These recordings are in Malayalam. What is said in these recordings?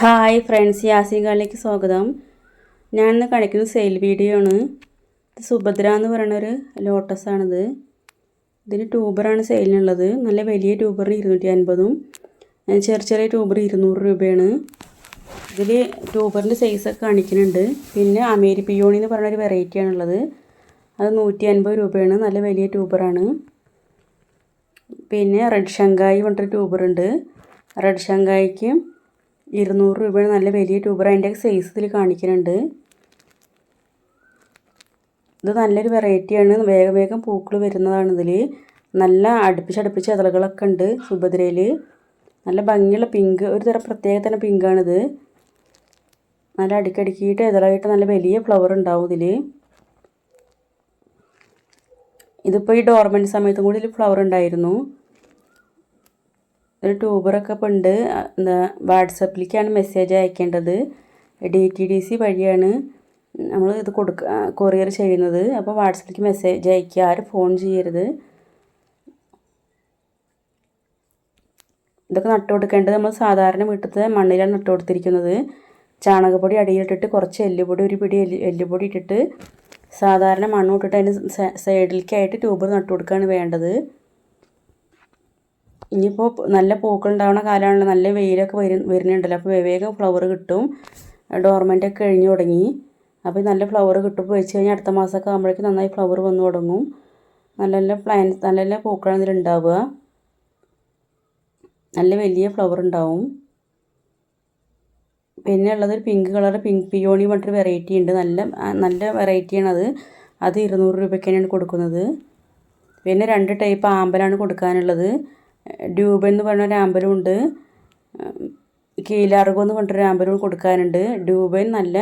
ഹായ് ഫ്രണ്ട്സ് യാസികാലിലേക്ക് സ്വാഗതം. ഞാൻ ഇന്ന് കാണിക്കുന്നത് സെയിൽ വീഡിയോ ആണ് ഇത് സുഭദ്ര എന്ന് പറയുന്ന ലോട്ടസാണിത്. ഇതിന് ട്യൂബറാണ് സെയിലിനുള്ളത്. നല്ല വലിയ ട്യൂബറിന് ഇരുന്നൂറ്റി അൻപതും ചെറിയ ചെറിയ ട്യൂബർ ഇരുന്നൂറ് രൂപയാണ്. ഇതിൽ ട്യൂബറിന്റെ സൈസൊക്കെ കാണിക്കുന്നുണ്ട്. പിന്നെ അമേരി പിയോണി എന്ന് പറയുന്ന വെറൈറ്റിയാണുള്ളത് അത് നൂറ്റി അൻപത് രൂപയാണ്. നല്ല വലിയ ട്യൂബറാണ്. പിന്നെ റെഡ് ഷങ്കായി പറഞ്ഞിട്ടൊരു ട്യൂബറുണ്ട്. റെഡ് ഷങ്കായിക്ക് ഇരുന്നൂറ് രൂപയാണ് നല്ല വലിയ ട്യൂബർ അതിന്റെ സൈസ് ഇതിൽ കാണിക്കുന്നുണ്ട്. ഇത് നല്ലൊരു വെറൈറ്റിയാണ് വേഗം വേഗം പൂക്കൾ വരുന്നതാണ് ഇതിൽ നല്ല അടുപ്പിച്ചടുപ്പിച്ച് ഇതളുകളൊക്കെ ഉണ്ട് സുഭദ്രയിൽ നല്ല ഭംഗിയുള്ള പിങ്ക് ഒരു തരം പ്രത്യേക തരം പിങ്കാണിത് നല്ല അടുക്കടുക്കിയിട്ട് ഇതളായിട്ട് നല്ല വലിയ ഫ്ലവർ ഉണ്ടാവും ഇതിൽ ഇതിപ്പോൾ ഈ ഡോർമെന്റ് സമയത്തും കൂടി ഇതിൽ ഫ്ലവർ ഉണ്ടായിരുന്നു. ഒരു ട്യൂബറൊക്കെ ഇപ്പോൾ ഉണ്ട്. എന്താ വാട്സപ്പിലേക്കാണ് മെസ്സേജ് അയക്കേണ്ടത്. ഡി ടി ഡി സി വഴിയാണ് നമ്മൾ ഇത് കൊടുക്ക കൊറിയർ ചെയ്യുന്നത്. അപ്പോൾ വാട്സപ്പിലേക്ക് മെസ്സേജ് അയക്കുക. ആരും ഫോൺ ചെയ്യരുത്. ഇതൊക്കെ നട്ടു കൊടുക്കേണ്ടത് നമ്മൾ സാധാരണ വീട്ടിലത്തെ മണ്ണിലാണ് നട്ടു കൊടുത്തിരിക്കുന്നത്. ചാണകപ്പൊടി അടിയിലിട്ടിട്ട് കുറച്ച് എല്ലുപൊടി ഒരു പിടി എല്ല് എല്ലുപൊടി ഇട്ടിട്ട് സാധാരണ മണ്ണ് ഇട്ടിട്ട് അതിന് സൈഡിലേക്കായിട്ട് ട്യൂബർ നട്ടു കൊടുക്കുകയാണ് വേണ്ടത്. ഇനിയിപ്പോൾ നല്ല പൂക്കൾ ഉണ്ടാവുന്ന കാലമാണല്ലോ നല്ല വെയിലൊക്കെ വരും വരുന്നുണ്ടല്ലോ. അപ്പോൾ വേഗം ഫ്ലവർ കിട്ടും. ഡോർമെന്റ് ഒക്കെ കഴിഞ്ഞു തുടങ്ങി. അപ്പോൾ നല്ല ഫ്ലവർ കിട്ടും. വെച്ച് കഴിഞ്ഞാൽ അടുത്ത മാസമൊക്കെ ആകുമ്പോഴേക്കും നന്നായി ഫ്ലവർ വന്നു തുടങ്ങും. നല്ല നല്ല പ്ലാൻസ് നല്ല നല്ല പൂക്കളാണ് ഇതിലുണ്ടാവുക നല്ല വലിയ ഫ്ലവർ ഉണ്ടാവും. പിന്നെ ഉള്ളത് പിങ്ക് കളർ പിങ്ക് പിയോണി പറഞ്ഞിട്ടൊരു വെറൈറ്റി ഉണ്ട്. നല്ല നല്ല വെറൈറ്റിയാണ് അത്. അത് ഇരുന്നൂറ് രൂപയ്ക്കാണ് കൊടുക്കുന്നത്. പിന്നെ രണ്ട് ടൈപ്പ് ആമ്പലാണ് കൊടുക്കാനുള്ളത്. ഡ്യൂബൻ എന്ന് പറഞ്ഞ ഒരു ആമ്പലും ഉണ്ട്. കീലാർഗോ എന്ന് പറഞ്ഞിട്ടൊരു ആമ്പലും കൊടുക്കാനുണ്ട്. ഡ്യൂബൻ നല്ല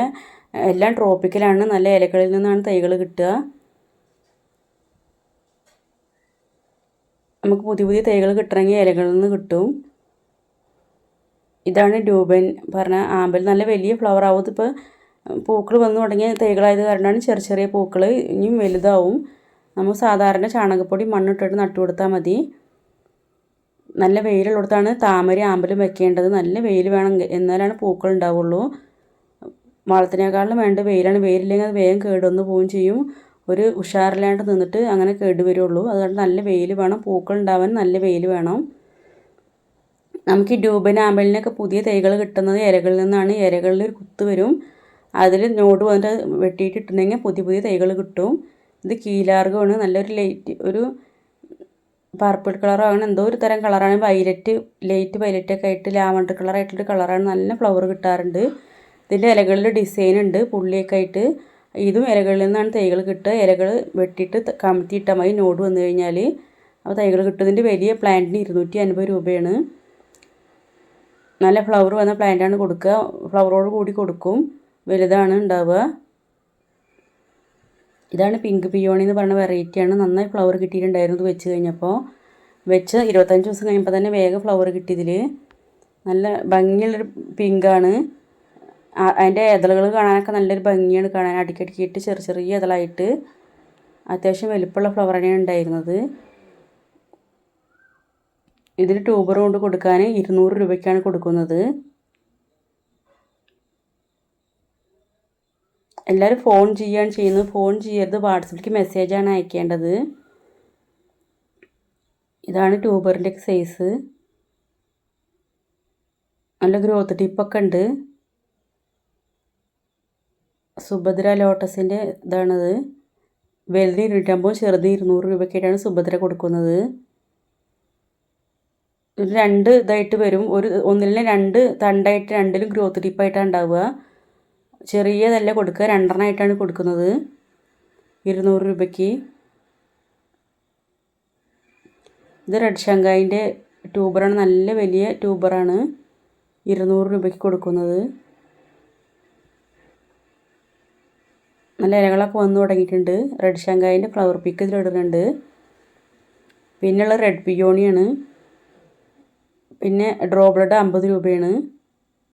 എല്ലാം ട്രോപ്പിക്കലാണ്. നല്ല ഇലകളിൽ നിന്നാണ് തൈകൾ കിട്ടുക. നമുക്ക് പുതിയ പുതിയ തൈകൾ കിട്ടണമെങ്കിൽ ഇലകളിൽ നിന്ന് കിട്ടും. ഇതാണ് ഡ്യൂബൻ പറഞ്ഞ ആമ്പൽ. നല്ല വലിയ ഫ്ലവർ ആവും. ഇപ്പോൾ പൂക്കൾ വന്നു തുടങ്ങിയ തൈകളായത് കാരണമാണ് ചെറിയ ചെറിയ പൂക്കൾ ഇനിയും വലുതാവും. നമ്മൾ സാധാരണ ചാണകപ്പൊടി മണ്ണിട്ടിട്ട് നട്ടു കൊടുത്താൽ മതി. നല്ല വെയിലുള്ളിടത്താണ് താമര ആമ്പലും വെക്കേണ്ടത്. നല്ല വെയിൽ വേണം എന്നാലാണ് പൂക്കൾ ഉണ്ടാവുള്ളൂ. വളത്തിനേക്കാളും വേണ്ട വെയിലാണ്. വെയിലില്ലെങ്കിൽ അത് വേഗം കേടുവന്ന് പോവുകയും ചെയ്യും. ഒരു ഉഷാറില്ലാണ്ട് നിന്നിട്ട് അങ്ങനെ കേടുവരുള്ളൂ അതുകൊണ്ട് നല്ല വെയിൽ വേണം. പൂക്കൾ ഉണ്ടാവാൻ നല്ല വെയിൽ വേണം. നമുക്ക് ഈ ഡ്യൂബൻ ആമ്പലിനൊക്കെ പുതിയ തൈകൾ കിട്ടുന്നത് ഇരകളിൽ നിന്നാണ്. ഇരകളിൽ ഒരു കുത്ത് വരും. അതിൽ നോട് വന്നിട്ട് വെട്ടിയിട്ട് ഇട്ടുണ്ടെങ്കിൽ പുതിയ പുതിയ തൈകൾ കിട്ടും. ഇത് കീലാർഗമാണ്. നല്ലൊരു ലൈറ്റ് ഒരു പർപ്പിൾ കളറാണ് എന്തോ ഒരു തരം കളറാണ് വൈലറ്റ് ലൈറ്റ് വയലറ്റ് ഒക്കെ ആയിട്ട് ലാവണ്ടർ കളറായിട്ടുള്ള കളറാണ് നല്ല ഫ്ലവർ കിട്ടാറുണ്ട്. ഇതിന്റെ ഇലകളിൽ ഡിസൈൻ ഉണ്ട്. പുള്ളിയൊക്കെ ആയിട്ട് ഇതും ഇലകളിൽ നിന്നാണ് തൈകൾ കിട്ടുക. ഇലകൾ വെട്ടിയിട്ട് കമത്തിയിട്ടാൽ മതി. നോട് വന്നു കഴിഞ്ഞാൽ അപ്പോൾ തൈകൾ കിട്ടുന്നതിന്റെ വലിയ പ്ലാന്റിന് ഇരുന്നൂറ്റി അൻപത് രൂപയാണ്. നല്ല ഫ്ലവർ വന്ന പ്ലാന്റാണ് കൊടുക്കുക. ഫ്ലവറോട് കൂടി കൊടുക്കും. വലുതാണ് ഉണ്ടാവുക. ഇതാണ് പിങ്ക് പിയോണി എന്ന് പറയുന്ന വെറൈറ്റിയാണ് നന്നായി ഫ്ലവർ കിട്ടിയിട്ടുണ്ടായിരുന്നു വെച്ച് കഴിഞ്ഞപ്പോൾ വെച്ച് ഇരുപത്തഞ്ച് ദിവസം കഴിയുമ്പോൾ തന്നെ വേഗം ഫ്ലവർ കിട്ടിയതിൽ നല്ല ഭംഗിയുള്ളൊരു പിങ്കാണ് അതിന്റെ ഇതളുകൾ കാണാനൊക്കെ നല്ലൊരു ഭംഗിയാണ് കാണാൻ. അടുക്കടുക്കിയിട്ട് ചെറിയ ചെറിയ ഇതളായിട്ട് അത്യാവശ്യം വലുപ്പമുള്ള ഫ്ലവർ തന്നെയാണ് ഉണ്ടായിരുന്നത്. ഇതിൽ ട്യൂബർ കൊണ്ട് കൊടുക്കാൻ ഇരുന്നൂറ് രൂപയ്ക്കാണ് കൊടുക്കുന്നത്. എല്ലാവരും ഫോൺ ചെയ്യുകയാണ് ചെയ്യുന്നത് ഫോൺ ചെയ്യരുത്. വാട്സപ്പിലേക്ക് മെസ്സേജാണ് അയക്കേണ്ടത്. ഇതാണ് ട്യൂബറിന്റെ സൈസ് നല്ല ഗ്രോത്ത് ടിപ്പൊക്കെ ഉണ്ട്. സുഭദ്ര ലോട്ടസിന്റെ ഇതാണത്. വലുത് ഇരുന്നൂറ്റമ്പത് ചെറുത് ഇരുന്നൂറ് രൂപയ്ക്കായിട്ടാണ് സുഭദ്ര കൊടുക്കുന്നത്. രണ്ട് ഇതായിട്ട് വരും. ഒരു ഒന്നിലെ രണ്ട് തണ്ടായിട്ട് രണ്ടിലും ഗ്രോത്ത് ടിപ്പായിട്ടാണ് ഉണ്ടാവുക. ചെറിയതല്ല കൊടുക്കുക. രണ്ടെണ്ണമായിട്ടാണ് കൊടുക്കുന്നത്. ഇരുന്നൂറ് രൂപയ്ക്ക്. ഇത് റെഡ് ഷങ്കായിന്റെ ട്യൂബറാണ്. നല്ല വലിയ ട്യൂബറാണ്. ഇരുന്നൂറ് രൂപയ്ക്ക് കൊടുക്കുന്നത്. നല്ല ഇലകളൊക്കെ വന്നു തുടങ്ങിയിട്ടുണ്ട്. റെഡ് ഷങ്കായിന്റെ ഫ്ലവർ പിക്ക് ഇതിലിടുന്നുണ്ട് പിന്നെയുള്ള റെഡ് പിയോണിയാണ്. പിന്നെ ഡ്രോ ബ്ലഡ് അമ്പത് രൂപയാണ്.